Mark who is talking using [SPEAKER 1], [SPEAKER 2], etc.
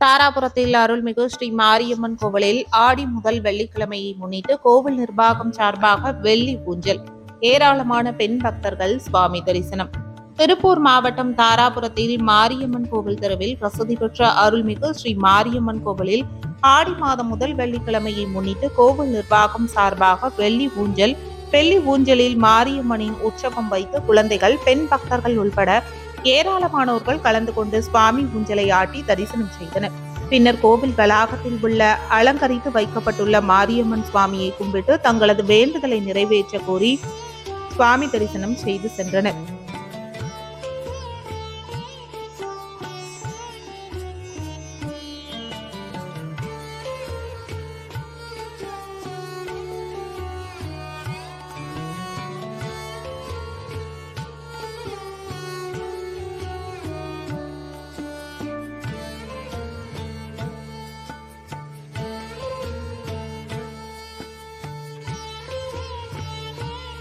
[SPEAKER 1] தாராபுரத்தில் அருள்மிகு ஸ்ரீ மாரியம்மன் கோவிலில் ஆடி முதல் வெள்ளிக்கிழமையை முன்னிட்டு கோவில் நிர்வாகம் சார்பாக வெள்ளி ஊஞ்சல் ஏராளமான பெண் பக்தர்கள் சுவாமி தரிசனம். திருப்பூர் மாவட்டம் தாராபுரத்தில் மாரியம்மன் கோவில் தெருவில் பிரசித்தி பெற்ற அருள்மிகு ஸ்ரீ மாரியம்மன் கோவிலில் ஆடி மாதம் முதல் வெள்ளிக்கிழமையை முன்னிட்டு கோவில் நிர்வாகம் சார்பாக வெள்ளி ஊஞ்சல் வெள்ளி ஊஞ்சலில் மாரியம்மனின் உற்சவம் வைத்து குழந்தைகள் பெண் பக்தர்கள் உள்பட ஏராளமானோர்கள் கலந்து கொண்டு சுவாமி ஊஞ்சலை ஆட்டி தரிசனம் செய்தனர். பின்னர் கோவில் வளாகத்தில் உள்ள அலங்கரித்து வைக்கப்பட்டுள்ள மாரியம்மன் சுவாமியை கும்பிட்டு தங்களது வேண்டுதலை நிறைவேற்ற கோரி சுவாமி தரிசனம் செய்து சென்றனர்.